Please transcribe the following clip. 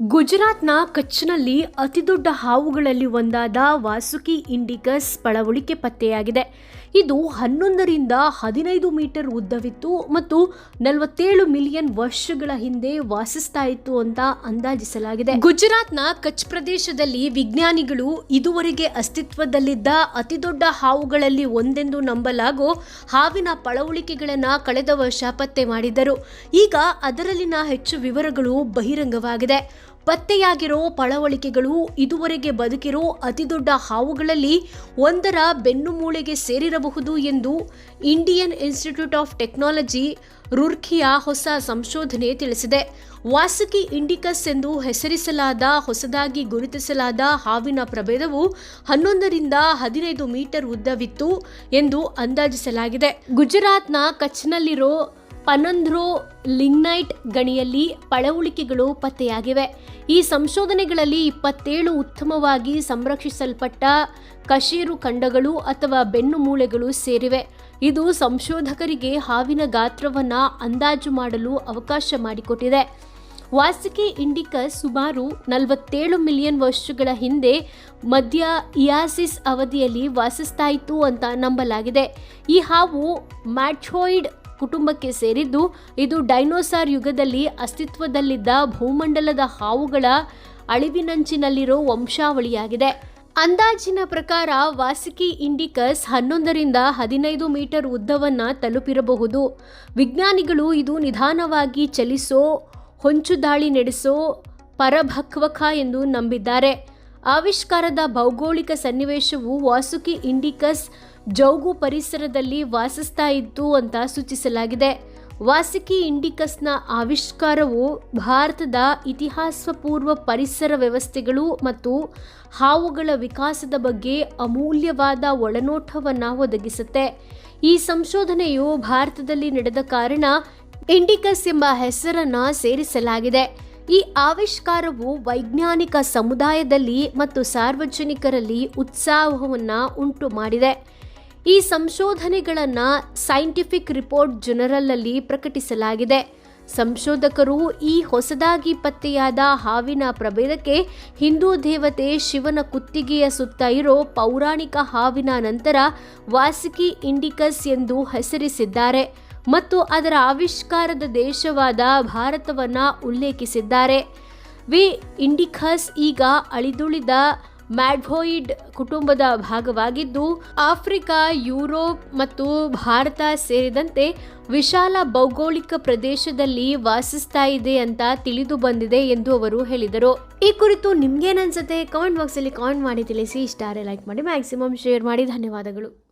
ಗುಜರಾತ್ನ ಕಚ್ನಲ್ಲಿ ಅತಿದೊಡ್ಡ ಹಾವುಗಳಲ್ಲಿ ಒಂದಾದ ವಾಸುಕಿ ಇಂಡಿಕಸ್ ಪಳವಳಿಕೆ ಪತ್ತೆಯಾಗಿದೆ. ಇದು ಹನ್ನೊಂದರಿಂದ ಹದಿನೈದು ಮೀಟರ್ ಉದ್ದವಿತ್ತು ಮತ್ತು ನಲವತ್ತೇಳು ಮಿಲಿಯನ್ ವರ್ಷಗಳ ಹಿಂದೆ ವಾಸಿಸ್ತಾ ಇತ್ತು ಅಂತ ಅಂದಾಜಿಸಲಾಗಿದೆ. ಗುಜರಾತ್ನ ಕಚ್ ಪ್ರದೇಶದಲ್ಲಿ ವಿಜ್ಞಾನಿಗಳು ಇದುವರೆಗೆ ಅಸ್ತಿತ್ವದಲ್ಲಿದ್ದ ಅತಿದೊಡ್ಡ ಹಾವುಗಳಲ್ಲಿ ಒಂದೆಂದು ನಂಬಲಾಗೋ ಹಾವಿನ ಪಳವಳಿಕೆಗಳನ್ನು ಕಳೆದ ವರ್ಷ ಪತ್ತೆ ಮಾಡಿದ್ದರು. ಈಗ ಅದರಲ್ಲಿನ ಹೆಚ್ಚು ವಿವರಗಳು ಬಹಿರಂಗವಾಗಿದೆ. ಪತ್ತೆಯಾಗಿರೋ ಪಳವಳಿಕೆಗಳು ಇದುವರೆಗೆ ಬದುಕಿರೋ ಅತಿದೊಡ್ಡ ಹಾವುಗಳಲ್ಲಿ ಒಂದರ ಬೆನ್ನುಮೂಳೆಗೆ ಸೇರಿರಬಹುದು ಎಂದು ಇಂಡಿಯನ್ ಇನ್ಸ್ಟಿಟ್ಯೂಟ್ ಆಫ್ ಟೆಕ್ನಾಲಜಿ ರುರ್ಖಿಯ ಹೊಸ ಸಂಶೋಧನೆ ತಿಳಿಸಿದೆ. ವಾಸುಕಿ ಇಂಡಿಕಸ್ ಎಂದು ಹೆಸರಿಸಲಾದ, ಹೊಸದಾಗಿ ಗುರುತಿಸಲಾದ ಹಾವಿನ ಪ್ರಭೇದವು ಹನ್ನೊಂದರಿಂದ ಹದಿನೈದು ಮೀಟರ್ ಉದ್ದವಿತ್ತು ಎಂದು ಅಂದಾಜಿಸಲಾಗಿದೆ. ಗುಜರಾತ್ನ ಕಚ್ನಲ್ಲಿರೋ ಪನಂಧ್ರೋ ಲಿಂಗ್ನೈಟ್ ಗಣಿಯಲ್ಲಿ ಪಳವಳಿಕೆಗಳು ಪತ್ತೆಯಾಗಿವೆ. ಈ ಸಂಶೋಧನೆಗಳಲ್ಲಿ ಇಪ್ಪತ್ತೇಳು ಉತ್ತಮವಾಗಿ ಸಂರಕ್ಷಿಸಲ್ಪಟ್ಟ ಕಶೇರು ಖಂಡಗಳು ಅಥವಾ ಬೆನ್ನು ಮೂಳೆಗಳು ಸೇರಿವೆ. ಇದು ಸಂಶೋಧಕರಿಗೆ ಹಾವಿನ ಗಾತ್ರವನ್ನು ಅಂದಾಜು ಮಾಡಲು ಅವಕಾಶ ಮಾಡಿಕೊಟ್ಟಿದೆ. ವಾಸಿಕೆ ಇಂಡಿಕಸ್ ಸುಮಾರು ನಲವತ್ತೇಳು ಮಿಲಿಯನ್ ವರ್ಷಗಳ ಹಿಂದೆ ಮಧ್ಯ ಇಯಾಸಿಸ್ ಅವಧಿಯಲ್ಲಿ ವಾಸಿಸ್ತಾ ಇತ್ತು ಅಂತ ನಂಬಲಾಗಿದೆ. ಈ ಹಾವು ಮ್ಯಾಟ್ರೋಯ್ಡ್ ಕುಟುಂಬಕ್ಕೆ ಸೇರಿದ್ದು, ಇದು ಡೈನೋಸಾರ್ ಯುಗದಲ್ಲಿ ಅಸ್ತಿತ್ವದಲ್ಲಿದ್ದ ಭೂಮಂಡಲದ ಹಾವುಗಳ ಅಳಿವಿನಂಚಿನಲ್ಲಿರೋ ವಂಶಾವಳಿಯಾಗಿದೆ. ಅಂದಾಜಿನ ಪ್ರಕಾರ ವಾಸಿಕಿ ಇಂಡಿಕಸ್ ಹನ್ನೊಂದರಿಂದ ಹದಿನೈದು ಮೀಟರ್ ಉದ್ದವನ್ನು ತಲುಪಿರಬಹುದು. ವಿಜ್ಞಾನಿಗಳು ಇದು ನಿಧಾನವಾಗಿ ಚಲಿಸೋ, ಹೊಂಚುದಾಳಿ ನಡೆಸೋ ಪರಭಕ್ವಕ ಎಂದು ನಂಬಿದ್ದಾರೆ. ಆವಿಷ್ಕಾರದ ಭೌಗೋಳಿಕ ಸನ್ನಿವೇಶವು ವಾಸುಕಿ ಇಂಡಿಕಸ್ ಜೌಗು ಪರಿಸರದಲ್ಲಿ ವಾಸಿಸ್ತಾ ಇತ್ತು ಅಂತ ಸೂಚಿಸಲಾಗಿದೆ. ವಾಸುಕಿ ಇಂಡಿಕಸ್ನ ಆವಿಷ್ಕಾರವು ಭಾರತದ ಇತಿಹಾಸಪೂರ್ವ ಪರಿಸರ ವ್ಯವಸ್ಥೆಗಳು ಮತ್ತು ಹಾವುಗಳ ವಿಕಾಸದ ಬಗ್ಗೆ ಅಮೂಲ್ಯವಾದ ಒಳನೋಟವನ್ನು ಒದಗಿಸುತ್ತೆ. ಈ ಸಂಶೋಧನೆಯು ಭಾರತದಲ್ಲಿ ನಡೆದ ಕಾರಣ ಇಂಡಿಕಸ್ ಎಂಬ ಹೆಸರನ್ನು ಸೇರಿಸಲಾಗಿದೆ. ಈ ಆವಿಷ್ಕಾರವು ವೈಜ್ಞಾನಿಕ ಸಮುದಾಯದಲ್ಲಿ ಮತ್ತು ಸಾರ್ವಜನಿಕರಲ್ಲಿ ಉತ್ಸಾಹವನ್ನು ಉಂಟು ಮಾಡಿದೆ. ಈ ಸಂಶೋಧನೆಗಳನ್ನು ಸೈಂಟಿಫಿಕ್ ರಿಪೋರ್ಟ್ ಜನರಲ್ನಲ್ಲಿ ಪ್ರಕಟಿಸಲಾಗಿದೆ. ಸಂಶೋಧಕರು ಈ ಹೊಸದಾಗಿ ಪತ್ತೆಯಾದ ಹಾವಿನ ಪ್ರಭೇದಕ್ಕೆ ಹಿಂದೂ ದೇವತೆ ಶಿವನ ಕುತ್ತಿಗೆಯ ಸುತ್ತ ಇರೋ ಪೌರಾಣಿಕ ಹಾವಿನ ನಂತರ ವಾಸಿಕಿ ಇಂಡಿಕಸ್ ಎಂದು ಹೆಸರಿಸಿದ್ದಾರೆ. ಮತ್ತು ಅದರ ಆವಿಷ್ಕಾರದ ದೇಶವಾದ ಭಾರತವನ್ನು ಉಲ್ಲೇಖಿಸಿದ್ದಾರೆ. ವಿ. ಇಂಡಿಕಸ್ ಈಗ ಅಳಿದುಳಿದ ಮ್ಯಾಡ್ವೋಯಿಡ್ ಕುಟುಂಬದ ಭಾಗವಾಗಿದ್ದು, ಆಫ್ರಿಕಾ, ಯುರೋಪ್ ಮತ್ತು ಭಾರತ ಸೇರಿದಂತೆ ವಿಶಾಲ ಭೌಗೋಳಿಕ ಪ್ರದೇಶದಲ್ಲಿ ವಾಸಿಸ್ತಾ ಇದೆ ಅಂತ ತಿಳಿದು ಬಂದಿದೆ ಎಂದು ಅವರು ಹೇಳಿದರು. ಈ ಕುರಿತು ನಿಮ್ಗೇನನ್ಸುತ್ತೆ ಕಾಮೆಂಟ್ ಬಾಕ್ಸಲ್ಲಿ ಕಾಮೆಂಟ್ ಮಾಡಿ ತಿಳಿಸಿ. ಇಷ್ಟಾರೆ ಲೈಕ್ ಮಾಡಿ ಮ್ಯಾಕ್ಸಿಮಮ್ ಶೇರ್ ಮಾಡಿ. ಧನ್ಯವಾದಗಳು.